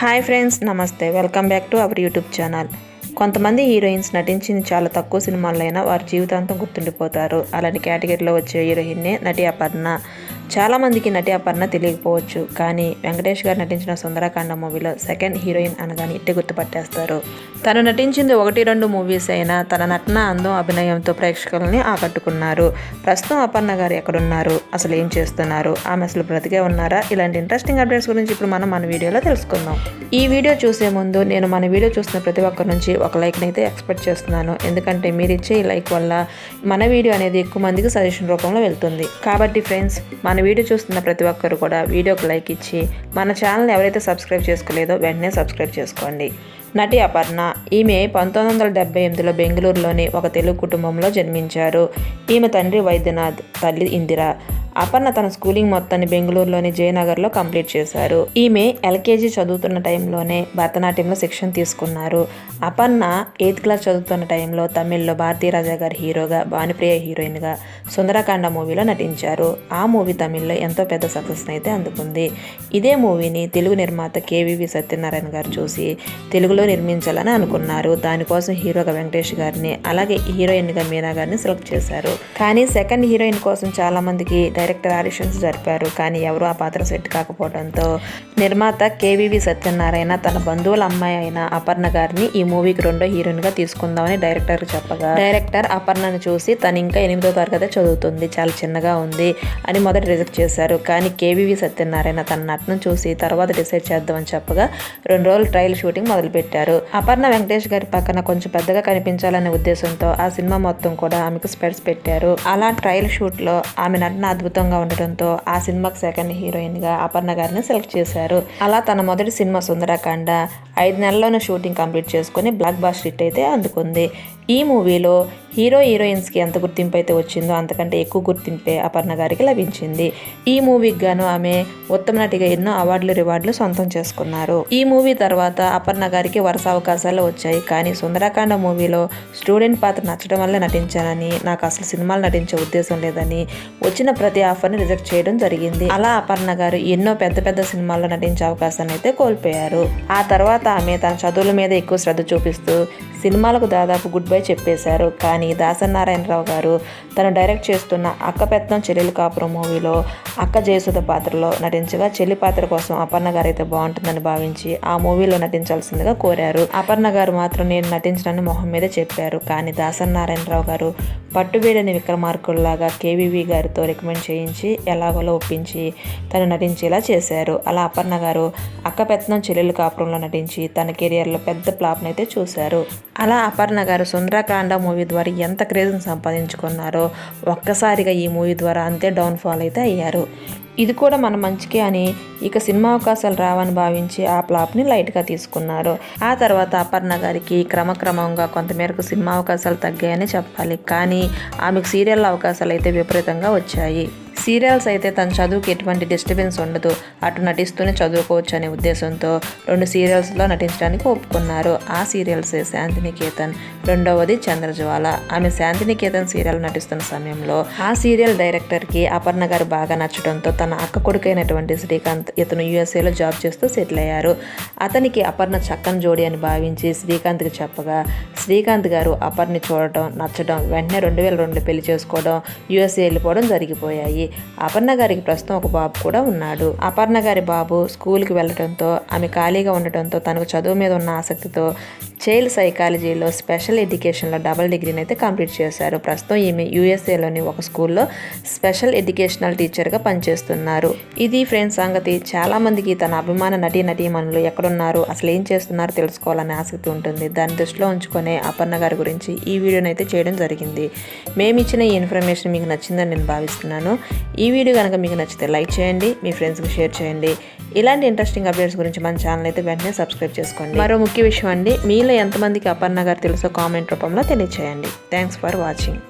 Hi friends నమస్తే. Welcome back to our YouTube channel. కొంతమంది heroines నటించిన చాలా తక్కువ సినిమాలైనా వారి జీవితాంతం గుర్తుండిపోతారు. అలాంటి కేటగిరీలో వచ్చే హీరోయిన్నే నటి అపర్ణ. చాలామందికి నటి అపర్ణ తెలియకపోవచ్చు కానీ వెంకటేష్ గారు నటించిన సుందరకాండ మూవీలో సెకండ్ హీరోయిన్ అనగానే ఇట్టే గుర్తుపట్టేస్తారు. తను నటించింది ఒకటి రెండు మూవీస్ అయినా తన నటన అందం అభినయంతో ప్రేక్షకులని ఆకట్టుకున్నారు. ప్రస్తుతం అపర్ణ గారు ఎక్కడున్నారు? అసలు ఏం చేస్తున్నారు? ఆమె అసలు బ్రతికే ఉన్నారా? ఇలాంటి ఇంట్రెస్టింగ్ అప్డేట్స్ గురించి ఇప్పుడు మనం మన వీడియోలో తెలుసుకుందాం. ఈ వీడియో చూసే ముందు నేను మన వీడియో చూస్తున్న ప్రతి ఒక్కరి నుంచి ఒక లైక్ని అయితే ఎక్స్పెక్ట్ చేస్తున్నాను. ఎందుకంటే మీరు ఇచ్చే ఈ లైక్ వల్ల మన వీడియో అనేది ఎక్కువ మందికి సజెషన్ రూపంలో వెళ్తుంది. కాబట్టి ఫ్రెండ్స్ మన వీడియో చూస్తున్న ప్రతి ఒక్కరు కూడా వీడియోకి లైక్ ఇచ్చి మన ఛానల్ ఎవరైతే సబ్స్క్రైబ్ చేసుకోలేదో వెంటనే సబ్స్క్రైబ్ చేసుకోండి. నటి అపర్ణ. ఈమె పంతొమ్మిది వందల డెబ్బై ఎనిమిదిలో బెంగళూరులోని ఒక తెలుగు కుటుంబంలో జన్మించారు. ఈమె తండ్రి వైద్యనాథ్ తల్లి ఇందిర. అపర్ణ తన స్కూలింగ్ మొత్తాన్ని బెంగళూరులోని జయనగర్లో కంప్లీట్ చేశారు. ఈమె ఎల్కేజీ చదువుతున్న టైంలోనే భరతనాట్యంలో శిక్షణ తీసుకున్నారు. అపర్ణ ఎయిత్ క్లాస్ చదువుతున్న టైంలో తమిళ్ళో భారతీయ రాజా గారి హీరోగా భానుప్రియ హీరోయిన్గా సుందరకాండ మూవీలో నటించారు. ఆ మూవీ తమిళ్ళో ఎంతో పెద్ద సక్సెస్ అయితే అందుకుంది. ఇదే మూవీని తెలుగు నిర్మాత కేవీవి సత్యనారాయణ గారు చూసి తెలుగులో నిర్మించాలని అనుకున్నారు. దానికోసం హీరోగా వెంకటేష్ గారిని అలాగే హీరోయిన్గా మీనా గారిని సెలెక్ట్ చేశారు. కానీ సెకండ్ హీరోయిన్ కోసం చాలామందికి డైరెక్టర్ ఆడిషన్స్ జరిపారు. కానీ ఎవరు ఆ పాత్ర సెట్ కాకపోవడంతో నిర్మాత కేవీవి సత్యనారాయణ తన బంధువుల అమ్మాయి అయిన అపర్ణ గారిని ఈ మూవీకి రెండో హీరోయిన్గా తీసుకుందామని డైరెక్టర్ చెప్పగా డైరెక్టర్ అపర్ణను చూసి తను ఇంకా ఎనిమిదో తరగతి చదువుతుంది చాలా చిన్నగా ఉంది అని మొదట రిజెక్ట్ చేశారు. కానీ కేవీవి సత్యనారాయణ తన నటన చూసి తర్వాత డిసైడ్ చేద్దామని చెప్పగా రెండు రోజులు ట్రయల్ షూటింగ్ మొదలుపెట్టారు. అపర్ణ వెంకటేష్ గారి పక్కన కొంచెం పెద్దగా కనిపించాలనే ఉద్దేశంతో ఆ సినిమా మొత్తం కూడా ఆమెకు స్పెడ్స్ పెట్టారు. అలా ట్రయల్ షూట్లో ఆమె నటన అద్భుతంగా ఉండటంతో ఆ సినిమాకి సెకండ్ హీరోయిన్గా అపర్ణ గారిని సెలెక్ట్ చేశారు. అలా తన మొదటి సినిమా సుందరకాండ ఐదు నెలల్లోనే షూటింగ్ కంప్లీట్ చేసుకుని బ్లాక్ బాస్టర్ హిట్ అయితే అందుకుంది. ఈ మూవీలో హీరో హీరోయిన్స్కి ఎంత గుర్తింపు అయితే వచ్చిందో అంతకంటే ఎక్కువ గుర్తింపే అపర్ణ గారికి లభించింది. ఈ మూవీకి గాను ఆమె ఉత్తమ నటిగా ఎన్నో అవార్డులు రివార్డులు సొంతం చేసుకున్నారు. ఈ మూవీ తర్వాత అపర్ణ గారికి వరుస అవకాశాలు వచ్చాయి. కానీ సుందరకాండ మూవీలో స్టూడెంట్ పాత్ర నచ్చడం వల్ల నటించానని నాకు అసలు సినిమాలు నటించే ఉద్దేశం లేదని వచ్చిన ప్రతి ఆఫర్ని రిజెక్ట్ చేయడం జరిగింది. అలా అపర్ణ గారు ఎన్నో పెద్ద పెద్ద సినిమాల్లో నటించే అవకాశాన్ని అయితే కోల్పోయారు. ఆ తర్వాత ఆమె తన చదువుల మీద ఎక్కువ శ్రద్ధ చూపిస్తూ సినిమాలకు దాదాపు గుడ్ బై చెప్పేశారు. కానీ దాసనారాయణరావు గారు తను డైరెక్ట్ చేస్తున్న అక్కపెత్తం చెల్లెలు కాపురం మూవీలో అక్క జయసుధ పాత్రలో నటించగా చెల్లి పాత్ర కోసం అపర్ణ గారు అయితే బాగుంటుందని భావించి ఆ మూవీలో నటించాల్సిందిగా కోరారు. అపర్ణ గారు మాత్రం నేను నటించడాన్ని మొహం మీద చెప్పారు. కానీ దాసనారాయణరావు గారు పట్టుబీడని విక్రమార్కుల్లాగా కేవీవి గారితో రికమెండ్ చేయించి ఎలాగోలో ఒప్పించి తను నటించేలా చేశారు. అలా అపర్ణ గారు అక్కపెత్తనం చెల్లెలు కాపురంలో నటించి తన కెరియర్లో పెద్ద ప్లాప్నైతే చూశారు. అలా అపర్ణ గారు సుందరకాండ మూవీ ద్వారా ఎంత క్రేజ్ని సంపాదించుకున్నారో ఒక్కసారిగా ఈ మూవీ ద్వారా అంతే డౌన్ఫాల్ అయితే అయ్యారు. ఇది కూడా మన మంచికే అని ఇక సినిమా అవకాశాలు రావని భావించి ఆ ప్లాప్ని లైట్గా తీసుకున్నారు. ఆ తర్వాత అపర్ణ గారికి క్రమక్రమంగా కొంతమేరకు సినిమా అవకాశాలు తగ్గాయని చెప్పాలి. కానీ ఆమెకు సీరియల్ అవకాశాలు అయితే విపరీతంగా వచ్చాయి. సీరియల్స్ అయితే తన చదువుకి ఎటువంటి డిస్టర్బెన్స్ ఉండదు. అటు నటిస్తూనే చదువుకోవచ్చు అనే ఉద్దేశంతో రెండు సీరియల్స్లో నటించడానికి ఒప్పుకున్నారు. ఆ సీరియల్స్ శాంతినికేతన్ రెండవది చంద్రజ్వాల. ఆమె శాంతినికేతన్ సీరియల్ నటిస్తున్న సమయంలో ఆ సీరియల్ డైరెక్టర్కి అపర్ణ గారు బాగా నచ్చడంతో తన అక్క కొడుకైనటువంటి శ్రీకాంత్ ఇతను యూఎస్ఏలో జాబ్ చేస్తూ సెటిల్ అయ్యారు. అతనికి అపర్ణ చక్కని జోడి అని భావించి శ్రీకాంత్కి చెప్పగా శ్రీకాంత్ గారు అపర్ని చూడటం నచ్చడం వెంటనే రెండు వేల రెండు పెళ్ళి చేసుకోవడం యూఎస్ఏ వెళ్ళిపోవడం జరిగిపోయాయి. అపర్ణ గారికి ప్రస్తుతం ఒక బాబు కూడా ఉన్నాడు. అపర్ణ గారి బాబు స్కూల్కి వెళ్ళడంతో ఆమె ఖాళీగా ఉండటంతో తనకు చదువు మీద ఉన్న ఆసక్తితో చైల్డ్ సైకాలజీలో స్పెషల్ ఎడ్యుకేషన్లో డబుల్ డిగ్రీని అయితే కంప్లీట్ చేశారు. ప్రస్తుతం ఈమె యూఎస్ఏలోని ఒక స్కూల్లో స్పెషల్ ఎడ్యుకేషనల్ టీచర్గా పనిచేస్తున్నారు. ఇది ఫ్రెండ్స్ సంగతి. చాలామందికి తన అభిమాన నటీ నటీమణులు ఎక్కడున్నారు అసలు ఏం చేస్తున్నారో తెలుసుకోవాలనే ఆసక్తి ఉంటుంది. దాన్ని దృష్టిలో ఉంచుకునే అపర్ణ గారి గురించి ఈ వీడియోని అయితే చేయడం జరిగింది. మేము ఇచ్చిన ఈ ఇన్ఫర్మేషన్ మీకు నచ్చిందని నేను భావిస్తున్నాను. ఈ వీడియో కనుక మీకు నచ్చితే లైక్ చేయండి మీ ఫ్రెండ్స్కి షేర్ చేయండి. ఇలాంటి ఇంట్రెస్టింగ్ అప్డేట్స్ గురించి మన ఛానల్ అయితే వెంటనే సబ్స్క్రైబ్ చేసుకోండి. మరో ముఖ్య విషయం అండి. మీలో ఎంతమందికి అపర్ణ గారు తెలుసో కామెంట్ రూపంలో తెలియచేయండి. Thanks for watching